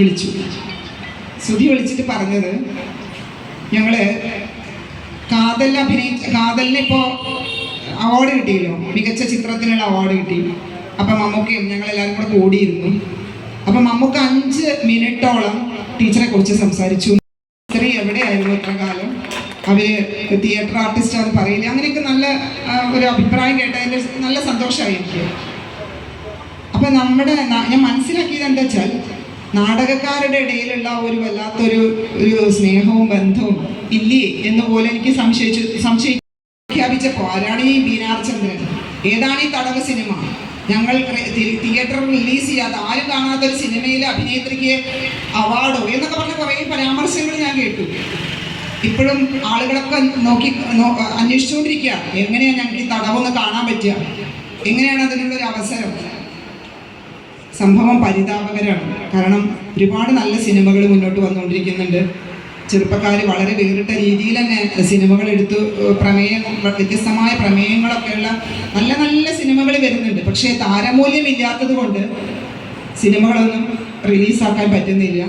വിളിച്ചു. ശ്രുതി വിളിച്ചിട്ട് പറഞ്ഞത് ഞങ്ങൾ കാതൽ അഭിനയിച്ച കാതലിന് ഇപ്പോൾ അവാർഡ് കിട്ടിയല്ലോ മികച്ച ചിത്രത്തിനുള്ള അവാർഡ് കിട്ടി. അപ്പം മമ്മൂക്കയും ഞങ്ങളെല്ലാവരും കൂടെ കൂടിയിരുന്നു. അപ്പം മമ്മൂക്ക അഞ്ച് മിനിറ്റോളം ടീച്ചറെ കുറിച്ച് സംസാരിച്ചു. സ്ത്രീ എവിടെയായിരുന്നു ഇത്ര കാലം? അവർ തിയേറ്റർ ആർട്ടിസ്റ്റ് അത് പറയില്ല. അങ്ങനെയൊക്കെ നല്ല ഒരു അഭിപ്രായം കേട്ടതിന്റെ നല്ല സന്തോഷമായി എനിക്ക്. അപ്പൊ നമ്മുടെ ഞാൻ മനസ്സിലാക്കിയത് എന്താ വെച്ചാൽ നാടകക്കാരുടെ ഇടയിലുള്ള ഒരു വല്ലാത്തൊരു ഒരു സ്നേഹവും ബന്ധവും ഇല്ലേ എന്ന് പോലെ എനിക്ക് സംശയിച്ചു സംശയിച്ചു ആരാണ് ഈ ബീനാർ ചന്ദ്രൻ? ഏതാണ് ഈ തടവ് സിനിമ? ഞങ്ങൾ തിയേറ്ററിൽ റിലീസ് ചെയ്യാത്ത ആരും കാണാത്ത ഒരു സിനിമയിലെ അഭിനേത്രിക്ക് അവാർഡോ എന്നൊക്കെ പറഞ്ഞ കുറേ പരാമർശങ്ങൾ ഞാൻ കേട്ടു. ഇപ്പോഴും ആളുകളൊക്കെ നോക്കി അന്വേഷിച്ചുകൊണ്ടിരിക്കുക എങ്ങനെയാണ് ഞങ്ങൾക്ക് ഈ തടവൊന്ന് കാണാൻ പറ്റുക? എങ്ങനെയാണ് അതിനുള്ളൊരു അവസരം? സംഭവം പരിതാപകരമാണ് കാരണം ഒരുപാട് നല്ല സിനിമകൾ മുന്നോട്ട് വന്നുകൊണ്ടിരിക്കുന്നുണ്ട്. ചെറുപ്പക്കാർ വളരെ വേറിട്ട രീതിയിൽ തന്നെ സിനിമകൾ എടുത്ത് പ്രമേയം വ്യത്യസ്തമായ പ്രമേയങ്ങളൊക്കെയുള്ള നല്ല നല്ല സിനിമകൾ വരുന്നുണ്ട്. പക്ഷേ താരമൂല്യം ഇല്ലാത്തത് കൊണ്ട് സിനിമകളൊന്നും റിലീസാക്കാൻ പറ്റുന്നില്ല.